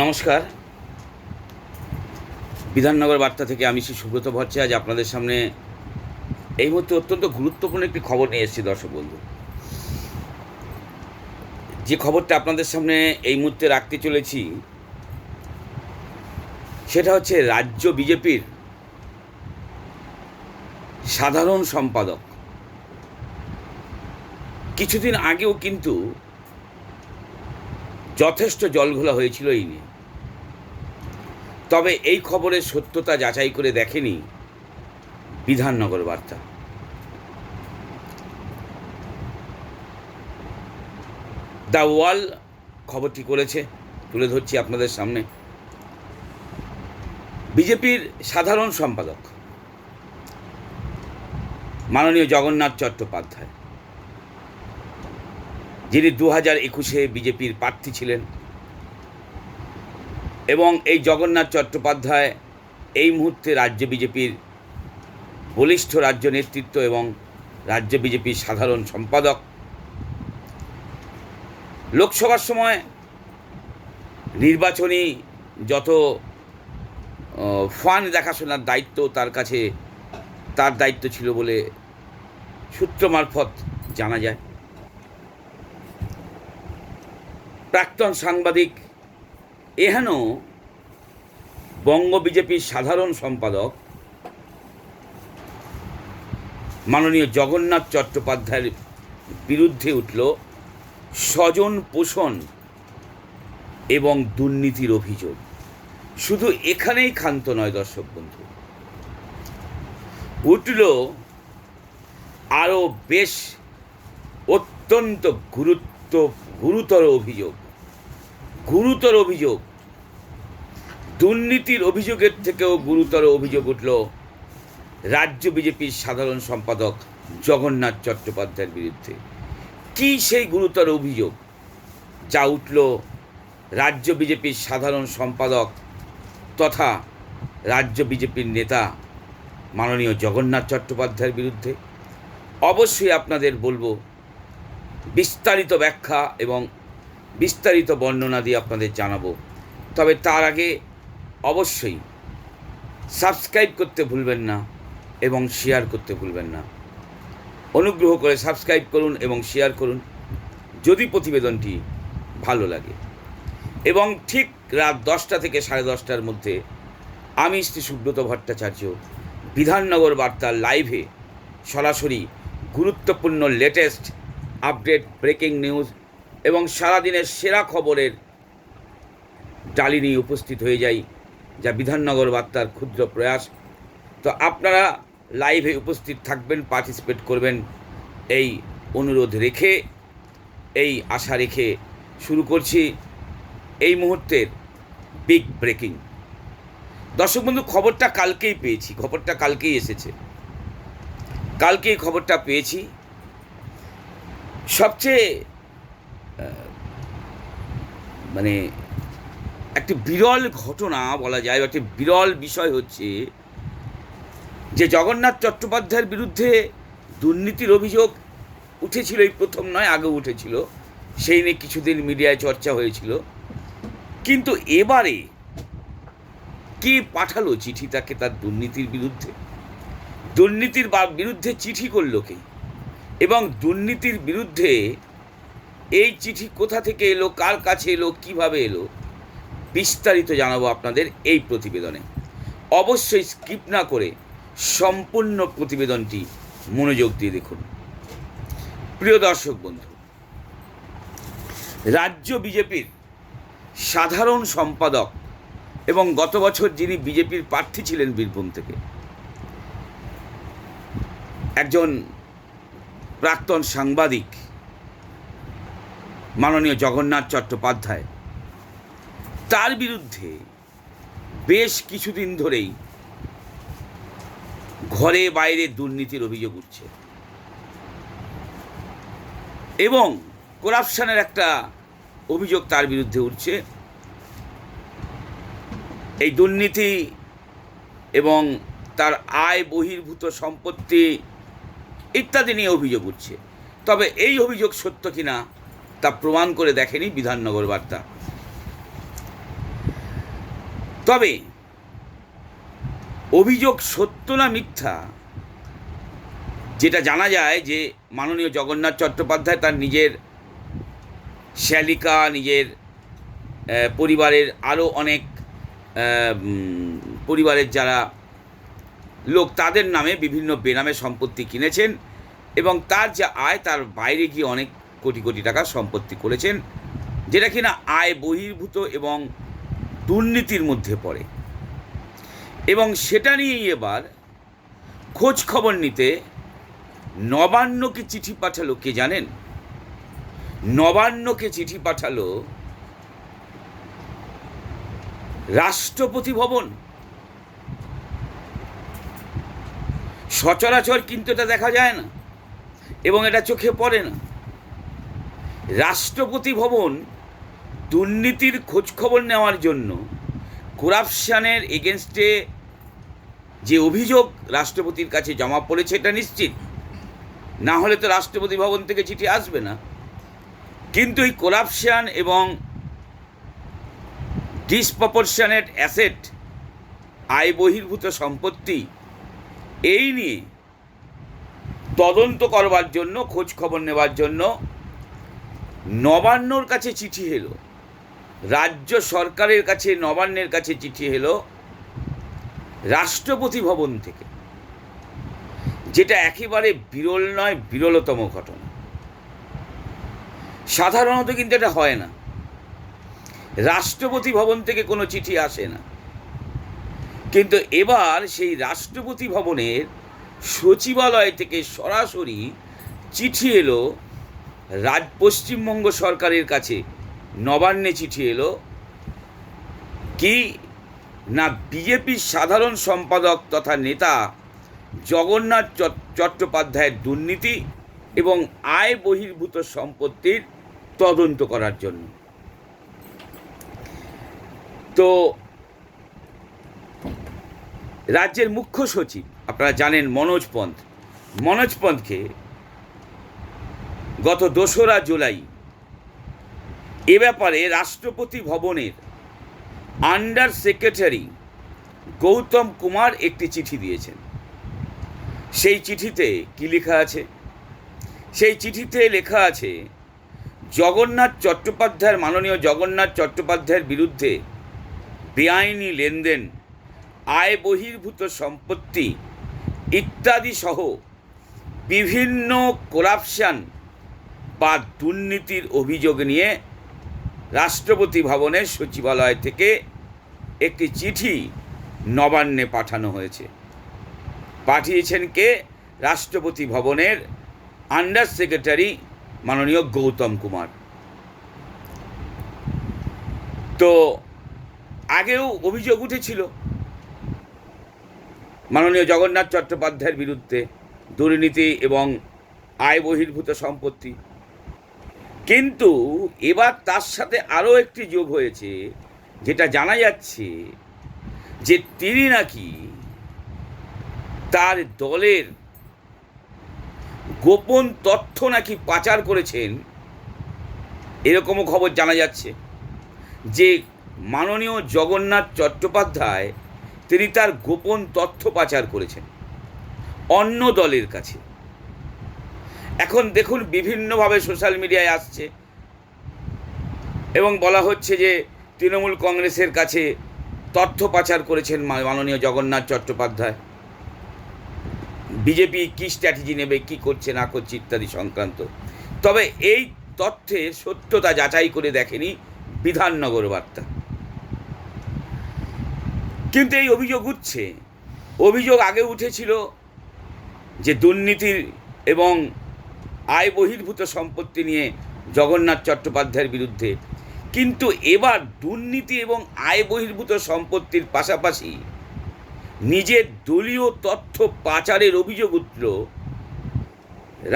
নমস্কার। বিধাননগর বার্তা থেকে আমি শ্রী সুব্রত ভট্টাচার্য, আজ আপনাদের সামনে এই মুহূর্তে অত্যন্ত গুরুত্বপূর্ণ একটি খবর নিয়ে এসেছি, দর্শক বন্ধু। যে খবরটা আপনাদের সামনে এই মুহূর্তে রাখতে চলেছি, সেটা হচ্ছে রাজ্য বিজেপির সাধারণ সম্পাদক। কিছুদিন আগেও কিন্তু যথেষ্ট জলঘোলা হয়েছিল এই নিয়ে। তবে এই খবরের সত্যতা যাচাই করে দেখেনি বিধাননগর বার্তা। দ্য ওয়াল খবরটি করেছে, তুলে ধরছি আপনাদের সামনে। বিজেপির সাধারণ সম্পাদক, মাননীয় জগন্নাথ চট্টোপাধ্যায়। যিনি দু হাজার একুশে বিজেপির প্রার্থী ছিলেন। এবং এই জগন্নাথ চট্টোপাধ্যায় এই মুহূর্তে রাজ্য বিজেপির বলিষ্ঠ রাজ্য নেতৃত্ব এবং রাজ্য বিজেপির সাধারণ সম্পাদক। লোকসভার সময় নির্বাচনী যত ফান দেখাশোনার দায়িত্ব তার কাছে, তার দায়িত্ব ছিল বলে সূত্র মারফত জানা যায়। প্রাক্তন সাংবাদিক এহেন বঙ্গ বিজেপির সাধারণ সম্পাদক, মাননীয় জগন্নাথ চট্টোপাধ্যায়ের বিরুদ্ধে উঠল স্বজন পোষণ এবং দুর্নীতির অভিযোগ। শুধু এখানেই ক্ষান্ত নয় দর্শক বন্ধু, উঠল আরও বেশ অত্যন্ত গুরুত্ব, গুরুতর অভিযোগ। গুরুতর অভিযোগ। দুর্নীতির অভিযোগের থেকেও গুরুতর অভিযোগ উঠল রাজ্য বিজেপির সাধারণ সম্পাদক জগন্নাথ চট্টোপাধ্যায়ের বিরুদ্ধে। কি সেই গুরুতর অভিযোগ যা উঠল রাজ্য বিজেপির সাধারণ সম্পাদক তথা রাজ্য বিজেপির নেতা মাননীয় জগন্নাথ চট্টোপাধ্যায়ের বিরুদ্ধে? অবশ্যই আপনাদের বলব বিস্তারিত ব্যাখ্যা এবং বিস্তারিত বর্ণনা দিয়ে আপনাদের জানাব। তবে তার আগে অবশ্যই সাবস্ক্রাইব করতে ভুলবেন না এবং শেয়ার করতে ভুলবেন না। অনুগ্রহ করে সাবস্ক্রাইব করুন এবং শেয়ার করুন, যদি প্রতিবেদনটি ভালো লাগে। এবং ঠিক রাত দশটা থেকে সাড়ে দশটার মধ্যে আমি শ্রী সুব্রত ভট্টাচার্য বিধাননগর বার্তার লাইভে সরাসরি গুরুত্বপূর্ণ লেটেস্ট আপডেট ব্রেকিং নিউজ এবং সারাদিনের সেরা খবরের ডালি নিয়ে উপস্থিত হয়ে যাই, যা বিধাননগর বার্তার ক্ষুদ্র প্রয়াস। তো আপনারা লাইভে উপস্থিত থাকবেন পার্টিসিপেট করবেন এই অনুরোধ রেখে, এই আশা রেখে শুরু করছি এই মুহূর্তের বিগ ব্রেকিং দর্শক বন্ধু, খবরটা কালকেই পেয়েছি, খবরটা কালকেই এসেছে। কালকেই খবরটা পেয়েছি। সবচেয়ে মানে একটি বিরল ঘটনা বলা যায়, একটি বিরল বিষয় হচ্ছে যে জগন্নাথ চট্টোপাধ্যায়ের বিরুদ্ধে দুর্নীতির অভিযোগ উঠেছিল, এই প্রথম নয় আগে উঠেছিল। সেই নিয়ে কিছুদিন মিডিয়ায় চর্চা হয়েছিল। কিন্তু এবারে কে পাঠালো চিঠি তাকে তার দুর্নীতির বিরুদ্ধে? দুর্নীতির বিরুদ্ধে চিঠি করল কে? এবং দুর্নীতির বিরুদ্ধে এই চিঠি কোথা থেকে এলো, কার কাছে এলো, কীভাবে এলো, বিস্তারিত জানাব আপনাদের এই প্রতিবেদনে। অবশ্যই স্কিপ না করে সম্পূর্ণ প্রতিবেদনটি মনোযোগ দিয়ে দেখুন। প্রিয় দর্শক বন্ধু, রাজ্য বিজেপির সাধারণ সম্পাদক এবং গত বছর যিনি বিজেপির প্রার্থী ছিলেন বীরভূম থেকে, একজন প্রাক্তন সাংবাদিক মাননীয় জগন্নাথ চট্টোপাধ্যায়। তার বিরুদ্ধে বেশ কিছুদিন ধরেই ঘরে বাইরে দুর্নীতির অভিযোগ উঠছে। এবং করাপশনের একটা অভিযোগ তার বিরুদ্ধে উঠছে। এই দুর্নীতি এবং তার আয় বহির্ভূত সম্পত্তি ইত্যাদি নিয়ে অভিযোগ উঠছে। তবে এই অভিযোগ সত্য কিনা তা প্রমাণ করে দেখেনি বিধাননগর বার্তা। তবে অভিযোগ সত্য না মিথ্যা, যেটা জানা যায় যে মাননীয় জগন্নাথ চট্টোপাধ্যায় তার নিজের শ্যালিকা, নিজের পরিবারের আরও অনেক পরিবারের যারা লোক তাদের নামে বিভিন্ন বেনামে সম্পত্তি কিনেছেন এবং তার যে আয় তার বাইরে গিয়ে অনেক কোটি কোটি টাকা সম্পত্তি করেছেন, যেটা কিনা আয় বহির্ভূত এবং দুর্নীতির মধ্যে পড়ে। এবং সেটা নিয়েই এবার খোঁজ খবর নিতে নবান্নকে চিঠি পাঠালো কে জানেন? নবান্নকে চিঠি পাঠালো রাষ্ট্রপতি ভবন। সচরাচর কিন্তু এটা দেখা যায় না এবং এটা চোখে পড়ে না। রাষ্ট্রপতি ভবন দুর্নীতির খোঁজখবর নেওয়ার জন্য করাপশানের এগেনস্টে যে অভিযোগ রাষ্ট্রপতির কাছে জমা পড়েছে, এটা নিশ্চিত। না হলে তো রাষ্ট্রপতি ভবন থেকে চিঠি আসবে না। কিন্তু এই করাপশান এবং ডিসপ্রপোর্শনেট অ্যাসেট আয় বহির্ভূত সম্পত্তি, এই নিয়ে তদন্ত করবার জন্য খোঁজ খবর নেওয়ার জন্য নবান্নর কাছে চিঠি এলো। রাজ্য সরকারের কাছে, নবান্নের কাছে চিঠি এলো রাষ্ট্রপতি ভবন থেকে, যেটা একেবারে বিরল নয়, বিরলতম ঘটনা। সাধারণত কিন্তু এটা হয় না। রাষ্ট্রপতি ভবন থেকে কোনো চিঠি আসে না। কিন্তু এবার সেই রাষ্ট্রপতি ভবনের সচিবালয় থেকে সরাসরি চিঠি এলো রাজ পশ্চিমবঙ্গ সরকারের কাছে নবান্নে চিঠি এলো, কি না বিজেপির সাধারণ সম্পাদক তথা নেতা জগন্নাথ চট- চট্টোপাধ্যায়ের দুর্নীতি এবং আয় বহির্ভূত সম্পত্তির তদন্ত করার জন্য? তো রাজ্যের মুখ্য সচিব, আপনারা জানেন মনোজ পন্থ। মনোজ পন্থকে গত দোসরা জুলাই। এ ব্যাপারে রাষ্ট্রপতি ভবনের আন্ডার সেক্রেটারি গৌতম কুমার একটি চিঠি দিয়েছেন। সেই চিঠিতে কি লেখা আছে? সেই চিঠিতে লেখা আছে, জগন্নাথ চট্টোপাধ্যায়ের, মাননীয় জগন্নাথ চট্টোপাধ্যায়ের বিরুদ্ধে বেআইনি লেনদেন, আয় বহির্ভূত সম্পত্তি ইত্যাদি সহ বিভিন্ন করাপশান বা দুর্নীতির অভিযোগ নিয়ে রাষ্ট্রপতি ভবনের সচিবালয় থেকে একটি চিঠি নবান্নে পাঠানো হয়েছে। পাঠিয়েছেন কে? রাষ্ট্রপতি ভবনের আন্ডার সেক্রেটারি মাননীয় গৌতম কুমার। তো আগেও অভিযোগ উঠেছিল। মাননীয় জগন্নাথ চট্টোপাধ্যায়ের বিরুদ্ধে দুর্নীতি এবং আয় বহির্ভূত সম্পত্তি কিন্তু এবার তার সাথে আরও একটি যোগ হয়েছে, যেটা জানা যাচ্ছে যে তিনি নাকি তার দলের গোপন তথ্য নাকি পাচার করেছেন, এরকমও খবর জানা যাচ্ছে যে মাননীয় জগন্নাথ চট্টোপাধ্যায় তিনি তার গোপন তথ্য পাচার করেছেন অন্য দলের কাছে। এখন দেখুন বিভিন্নভাবে সোশ্যাল মিডিয়ায় আসছে। এবং বলা হচ্ছে যে, তৃণমূল কংগ্রেসের কাছে তথ্য পাচার করেছেন মাননীয় জগন্নাথ চট্টোপাধ্যায়। বিজেপি কী স্ট্র্যাটেজি নেবে, কী করছে, না করছে ইত্যাদি সংক্রান্ত। তবে এই তথ্যে সত্যতা যাচাই করে দেখেনি বিধাননগর বার্তা। কিন্তু এই অভিযোগ উঠছে। অভিযোগ আগে উঠেছিল যে দুর্নীতির এবং আয় বহির্ভূত সম্পত্তি নিয়ে জগন্নাথ চট্টোপাধ্যায়ের বিরুদ্ধে। কিন্তু এবার দুর্নীতি এবং আয় বহির্ভূত সম্পত্তির পাশাপাশি নিজের দলীয় তথ্য পাচারের অভিযোগ উঠল,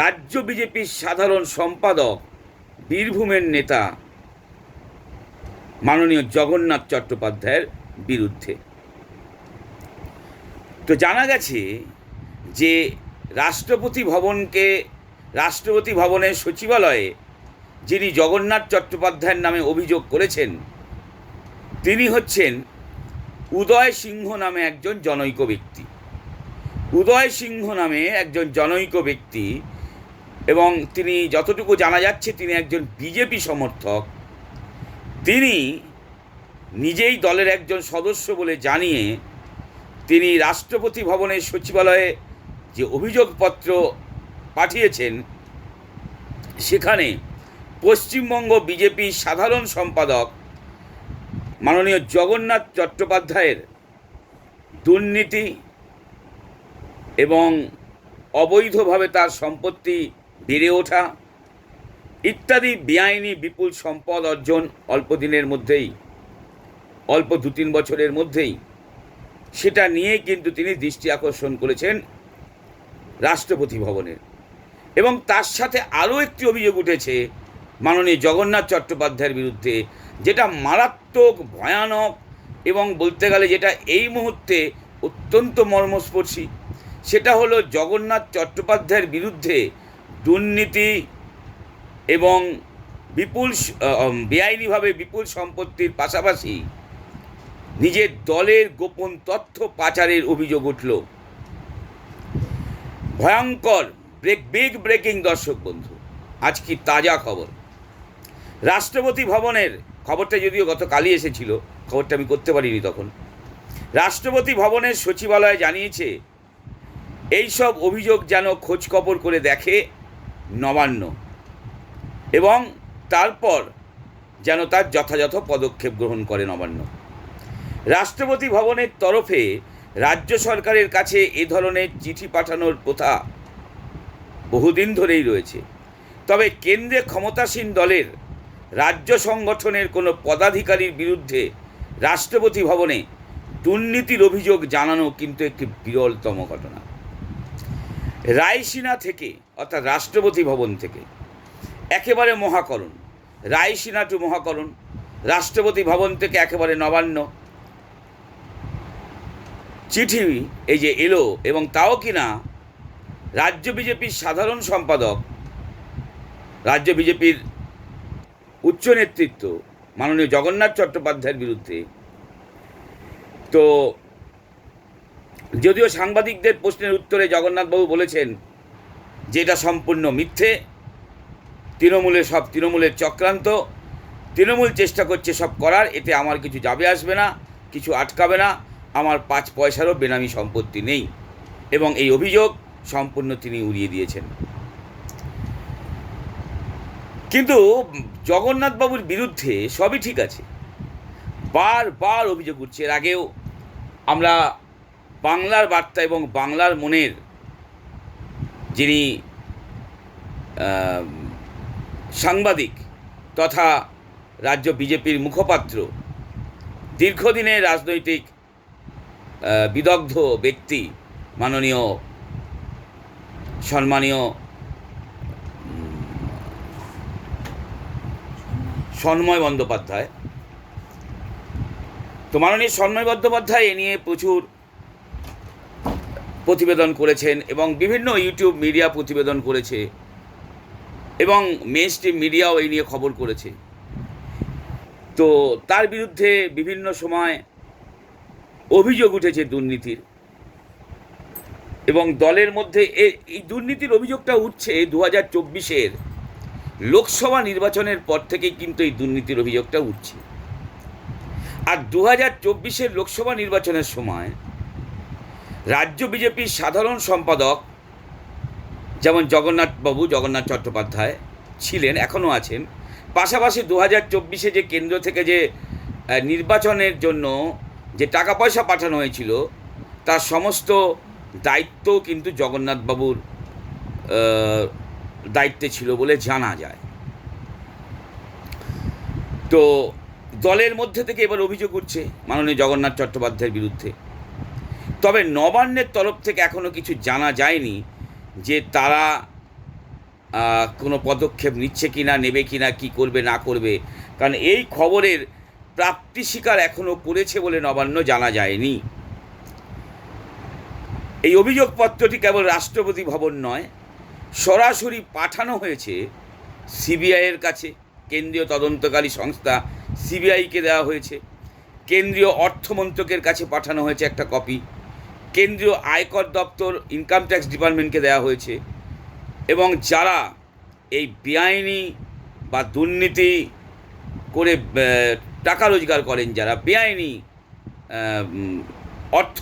রাজ্য বিজেপির সাধারণ সম্পাদক বীরভূমের নেতা মাননীয় জগন্নাথ চট্টোপাধ্যায়ের বিরুদ্ধে। তো জানা গেছে যে রাষ্ট্রপতি ভবনকে রাষ্ট্রপতি ভবনের সচিবালয়ে, যিনি জগন্নাথ চট্টোপাধ্যায়ের নামে অভিযোগ করেছেন, তিনি হচ্ছেন উদয় সিংহ নামে একজন জনৈক ব্যক্তি। উদয় সিংহ নামে একজন জনৈক ব্যক্তি এবং তিনি যতটুকু জানা যাচ্ছে, তিনি একজন বিজেপি সমর্থক। তিনি নিজেই দলের একজন সদস্য বলে জানিয়ে তিনি রাষ্ট্রপতি ভবনের সচিবালয়ে যে অভিযোগপত্র পাঠিয়েছেন, সেখানে পশ্চিমবঙ্গ বিজেপির সাধারণ সম্পাদক মাননীয় জগন্নাথ চট্টোপাধ্যায়ের দুর্নীতি এবং অবৈধভাবে তার সম্পত্তি বেড়ে ওঠা ইত্যাদি বেআইনি বিপুল সম্পদ অর্জন অল্প দিনের মধ্যেই, অল্প দু তিন বছরের মধ্যেই, সেটা নিয়ে কিন্তু তিনি দৃষ্টি আকর্ষণ করেছেন রাষ্ট্রপতি ভবনের। এবং তার সাথে আরও একটি অভিযোগ উঠেছে মাননীয় জগন্নাথ চট্টোপাধ্যায়ের বিরুদ্ধে, যেটা মারাত্মক, ভয়ানক এবং বলতে গেলে যেটা এই মুহূর্তে অত্যন্ত মর্মস্পর্শী। সেটা হলো জগন্নাথ চট্টোপাধ্যায়ের বিরুদ্ধে দুর্নীতি এবং বিপুল বেআইনিভাবে বিপুল সম্পত্তির পাশাপাশি নিজের দলের গোপন তথ্য পাচারের অভিযোগ উঠল। ভয়ঙ্কর ব্রেক বিগ ব্রেকিং দর্শক বন্ধু। আজ কি তাজা খবর? রাষ্ট্রপতি ভবনের খবরটা যদিও গতকালই এসেছিল, খবরটা আমি করতে পারিনি তখন। রাষ্ট্রপতি ভবনের সচিবালয় জানিয়েছে, এই সব অভিযোগ যেন খোঁজখবর করে দেখে নবান্ন। এবং তারপর যেন তার যথাযথ পদক্ষেপ গ্রহণ করে নবান্ন। রাষ্ট্রপতি ভবনের তরফে রাজ্য সরকারের কাছে এ ধরনের চিঠি পাঠানোর প্রথা বহুদিন ধরেই রয়েছে। তবে কেন্দ্রে ক্ষমতাসীন দলের রাজ্য সংগঠনের কোনো পদাধিকারীর বিরুদ্ধে রাষ্ট্রপতি ভবনে দুর্নীতির অভিযোগ জানানো কিন্তু একটি বিরলতম ঘটনা। রায়সিনা থেকে, অর্থাৎ রাষ্ট্রপতি ভবন থেকে, একেবারে মহাকরণ। রায়সিনা টু মহাকরণ। রাষ্ট্রপতি ভবন থেকে একেবারে নবান্ন। চিঠি এই যে এলো এবং তাও কিনা রাজ্য বিজেপির সাধারণ সম্পাদক, রাজ্য বিজেপির উচ্চ নেতৃত্ব মাননীয় জগন্নাথ চট্টোপাধ্যায়ের বিরুদ্ধে। তো যদিও সাংবাদিকদের প্রশ্নের উত্তরে জগন্নাথবাবু বলেছেন যে এটা সম্পূর্ণ মিথ্যে তৃণমূলের সব তৃণমূলের চক্রান্ত, তৃণমূল চেষ্টা করছে সব করার, এতে আমার কিছু যাবে আসবে না, কিছু আটকাবে না, আমার পাঁচ পয়সারও বেনামি সম্পত্তি নেই। এবং এই অভিযোগ সম্পূর্ণ তিনি উড়িয়ে দিয়েছেন। কিন্তু জগন্নাথবাবুর বিরুদ্ধে সবই ঠিক আছে। বারবার অভিযোগ উঠছে। এর আগেও আমরা বাংলার বার্তা এবং বাংলার মনের যিনি সাংবাদিক তথা রাজ্য বিজেপির মুখপাত্র, দীর্ঘদিনের রাজনৈতিক বিদগ্ধ ব্যক্তি, মাননীয় সম্মানীয়, সন্ময় বন্দ্যোপাধ্যায়। তো মাননীয় সন্ময় বন্দ্যোপাধ্যায় এ নিয়ে প্রচুর প্রতিবেদন করেছেন এবং বিভিন্ন ইউটিউব মিডিয়া প্রতিবেদন করেছে এবং মেন স্ট্রিম মিডিয়াও এই নিয়ে খবর করেছে। তো তার বিরুদ্ধে বিভিন্ন সময় অভিযোগ উঠেছে দুর্নীতির। এবং দলের মধ্যে এই দুর্নীতির অভিযোগটা উঠছে দু হাজার চব্বিশের লোকসভা নির্বাচনের পর থেকেই কিন্তু এই দুর্নীতির অভিযোগটা উঠছে। আর দু হাজার চব্বিশের লোকসভা নির্বাচনের সময় রাজ্য বিজেপির সাধারণ সম্পাদক যেমন জগন্নাথবাবু জগন্নাথ চট্টোপাধ্যায় ছিলেন, এখনও আছেন। পাশাপাশি দু হাজার চব্বিশে যে কেন্দ্র থেকে যে নির্বাচনের জন্য যে টাকা পয়সা পাঠানো হয়েছিল, তার সমস্ত দায়িত্ব কিন্তু জগন্নাথবাবুর দায়িত্বে ছিল বলে জানা যায়। তো দলের মধ্যে থেকে এবার অভিযোগ উঠছে মাননীয় জগন্নাথ চট্টোপাধ্যায়ের বিরুদ্ধে। তবে নবান্নের তরফ থেকে এখনও কিছু জানা যায়নি যে তারা কোনো পদক্ষেপ নিচ্ছে কি না নেবে কি না কী করবে, না করবে। কারণ এই খবরের প্রাপ্তি স্বীকার এখনও করেছে বলে নবান্ন জানা যায়নি। এই অভিযোগপত্রটি কেবল রাষ্ট্রপতি ভবন নয়, সরাসরি পাঠানো হয়েছে সিবিআইয়ের কাছে। কেন্দ্রীয় তদন্তকারী সংস্থা সিবিআইকে দেওয়া হয়েছে। কেন্দ্রীয় অর্থমন্ত্রকের কাছে পাঠানো হয়েছে একটা কপি। কেন্দ্রীয় আয়কর দপ্তর ইনকাম ট্যাক্স ডিপার্টমেন্টকে দেওয়া হয়েছে। এবং যারা এই বেআইনি বা দুর্নীতি করে টাকা রোজগার করেন, যারা বেআইনি অর্থ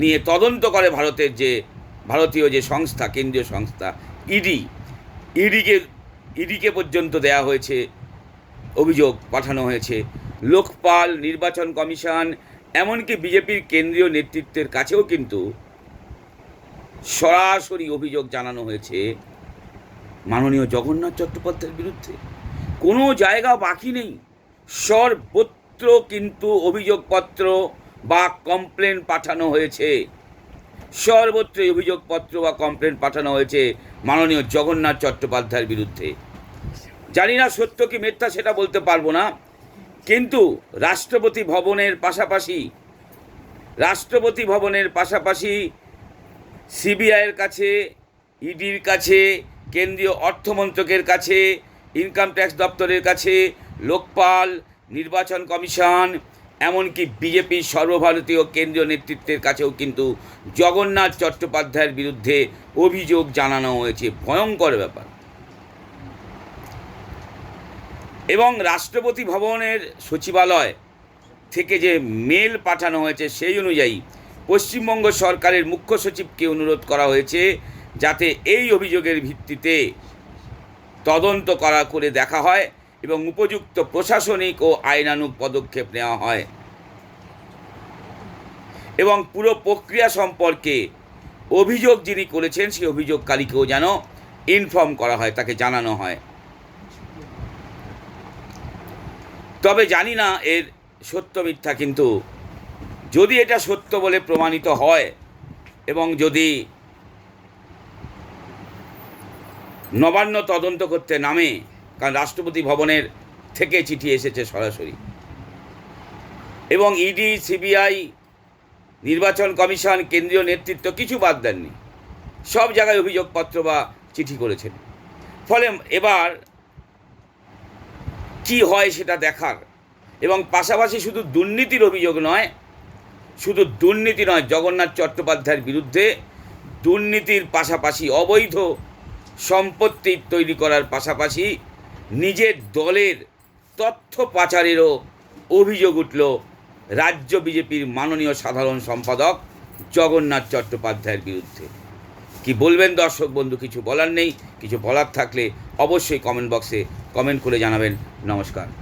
নিয়ে তদন্ত করে ভারতের যে, ভারতীয় যে সংস্থা, কেন্দ্রীয় সংস্থা ইডি ইডিকে ইডিকে পর্যন্ত দেয়া হয়েছে, অভিযোগ পাঠানো হয়েছে। লোকপাল নির্বাচন কমিশন, এমনকি বিজেপির কেন্দ্রীয় নেতৃত্বের কাছেও কিন্তু সরাসরি অভিযোগ জানানো হয়েছে মাননীয় জগন্নাথ চট্টোপাধ্যায়ের বিরুদ্ধে। কোনো জায়গা বাকি নেই। সর্বত্র কিন্তু অভিযোগপত্র বা কমপ্লেন পাঠানো হয়েছে। সর্বত্রই অভিযোগপত্র বা কমপ্লেন পাঠানো হয়েছে মাননীয় জগন্নাথ চট্টোপাধ্যায়ের বিরুদ্ধে। জানি না সত্য কি মিথ্যা সেটা বলতে পারব না, কিন্তু রাষ্ট্রপতি ভবনের পাশাপাশি, রাষ্ট্রপতি ভবনের পাশাপাশি সিবিআইয়ের কাছে, ইডির কাছে, কেন্দ্রীয় অর্থমন্ত্রকের কাছে ইনকাম ট্যাক্স দপ্তরের কাছে, লোকপাল নির্বাচন কমিশন এমনকি বিজেপির সর্বভারতীয় কেন্দ্রীয় নেতৃত্বের কাছেও কিন্তু জগন্নাথ চট্টোপাধ্যায়ের বিরুদ্ধে অভিযোগ জানানো হয়েছে। ভয়ঙ্কর ব্যাপার। এবং রাষ্ট্রপতি ভবনের সচিবালয় থেকে যে মেল পাঠানো হয়েছে সেই অনুযায়ী পশ্চিমবঙ্গ সরকারের মুখ্য সচিবকে অনুরোধ করা হয়েছে যাতে এই অভিযোগের ভিত্তিতে তদন্ত করা করে দেখা হয়। এবং উপযুক্ত প্রশাসনিক ও আইনানুগ পদক্ষেপ নেওয়া হয়। এবং পুরো প্রক্রিয়া সম্পর্কে অভিযোগ যিনি করেছেন, সেই অভিযোগকারীকেও যেন ইনফর্ম করা হয়, তাকে জানানো হয়। তবে জানি না এর সত্য মিথ্যা, কিন্তু যদি এটা সত্য বলে প্রমাণিত হয় এবং যদি নবান্ন তদন্ত করতে নামে কারণ রাষ্ট্রপতি ভবনের থেকে চিঠি এসেছে সরাসরি। এবং ইডি সিবিআই নির্বাচন কমিশন, কেন্দ্রীয় নেতৃত্ব কিছু বাদ দেননি। সব জায়গায় অভিযোগপত্র বা চিঠি করেছেন। ফলে এবার কি হয় সেটা দেখার। এবং পাশাপাশি শুধু দুর্নীতির অভিযোগ নয়, শুধু দুর্নীতি নয়, জগন্নাথ চট্টোপাধ্যায়ের বিরুদ্ধে দুর্নীতির পাশাপাশি অবৈধ সম্পত্তি তৈরি করার পাশাপাশি নিজের দলের তথ্য পাচারেরও অভিযোগ উঠল রাজ্য বিজেপির মাননীয় সাধারণ সম্পাদক জগন্নাথ চট্টোপাধ্যায়ের বিরুদ্ধে। কি বলবেন দর্শক বন্ধু, কিছু বলার নেই, কিছু বলার থাকলে অবশ্যই কমেন্ট বক্সে কমেন্ট করে জানাবেন। নমস্কার।